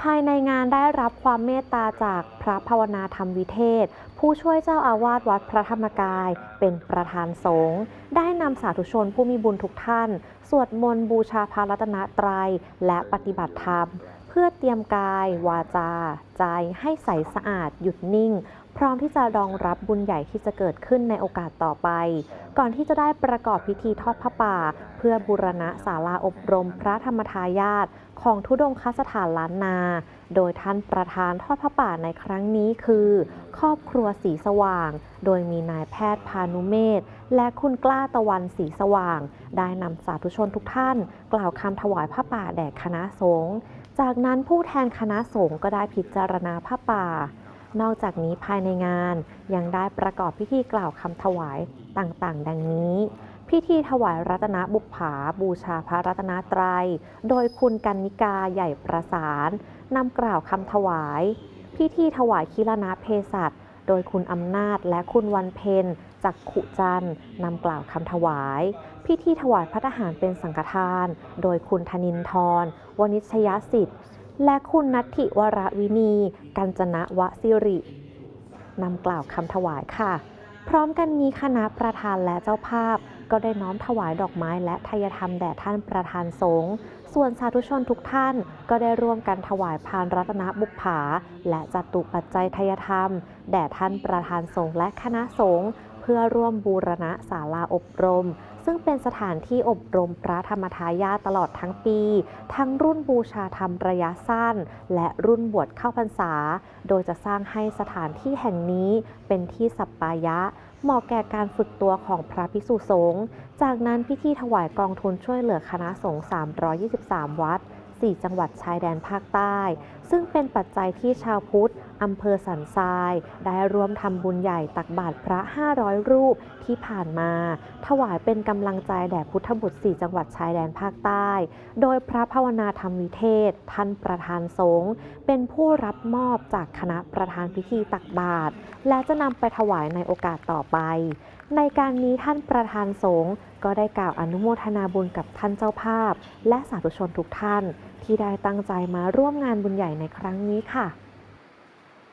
ภายในงานได้รับความเมตตาจากพระภาวนาธรรมวิเทศ ผู้ช่วยเจ้าอาวาสวัดพระธรรมกาย เป็นประธานสงฆ์ได้นำสาธุชนผู้มีบุญทุกท่าน สวดมนต์บูชาพระรัตนตรัย และปฏิบัติธรรม เพื่อเตรียมกายวาจา ใจให้ใสสะอาดหยุดนิ่ง พร้อมที่จะรองรับบุญใหญ่ที่จะเกิดขึ้นในโอกาสต่อไป ก่อนที่จะได้ประกอบพิธีทอดพระป่า เพื่อบูรณะศาลาอบรมพระธรรมทายาทของทุดงคสถานล้านนา โดยท่านประธานทอดพระป่าในครั้งนี้คือ ครอบครัวสีสว่าง โดยมีนายแพทย์พานุเมธและคุณกล้าตะวันสีสว่าง ได้นำสาธุชนทุกท่าน กล่าวคำถวายผ้าป่าแด่คณะสงฆ์ จากนั้นผู้แทนคณะสงฆ์ก็ได้พิจารณาผ้าป่า นอกจากนี้ภายในงานยังได้ประกอบพิธีกล่าวคำถวายต่างๆ ดังนี้ พิธีถวายรัตนบุปผาบูชาพระรัตนตรัย โดยคุณกันนิกาใหญ่ประสานนำกล่าวคำถวาย พิธีถวายคิรณะเพศัตโดยคุณอำนาจและคุณวันเพ็ญจากขุจันนำกล่าวคำถวาย พิธีถวายพระทหารเป็นสังฆทาน โดยคุณธนินทรวณิชยสิทธิ์ และคุณนัทธิวรวินี กัญจนะวสิรินำกล่าวคำถวายค่ะ พร้อมกันนี้คณะประธานและเจ้าภาพ ก็ได้น้อมถวายดอกไม้และทายธรรมแด่ท่านประธานสงฆ์ส่วนสาธุชนทุกท่าน ก็ได้ร่วมกันถวายพานรัตนบุปผา และจัตุปัจจัยทายธรรม แด่ท่านประธานสงฆ์และคณะสงฆ์ พื่อร่วมบูรณะศาลาอบรม ซึ่งเป็นสถานที่อบรมพระธรรมทายาตลอดทั้งปี ทั้งรุ่นบูชาธรรมระยะสั้น และรุ่นบวชเข้าพรรษา โดยจะสร้างให้สถานที่แห่งนี้เป็นที่สัปปายะเหมาะแก่การฝึกตัวของพระภิกษุสงฆ์จากนั้นพิธีถวายกองทุนช่วยเหลือคณะสงฆ์323 วัด 4 จังหวัดชายแดนภาคใต้ ซึ่งเป็นปัจจัยที่ชาวพุทธอำเภอสันทราย ได้ร่วมทำบุญใหญ่ตักบาตรพระ 500 รูปที่ผ่านมา ถวายเป็นกำลังใจแด่พุทธบุตร 4 จังหวัดชายแดนภาคใต้ โดยพระภาวนาธรรมวิเทศ ท่านประธานสงฆ์เป็นผู้รับมอบจากคณะประธานพิธีตักบาตรและจะนำไปถวายในโอกาสต่อไป ในการนี้ท่านประธานสงฆ์ก็ได้กล่าวอนุโมทนาบุญกับท่านเจ้าภาพ และสาธุชนทุกท่าน ที่ได้ตั้งใจมาร่วมงานบุญใหญ่ในครั้งนี้ค่ะ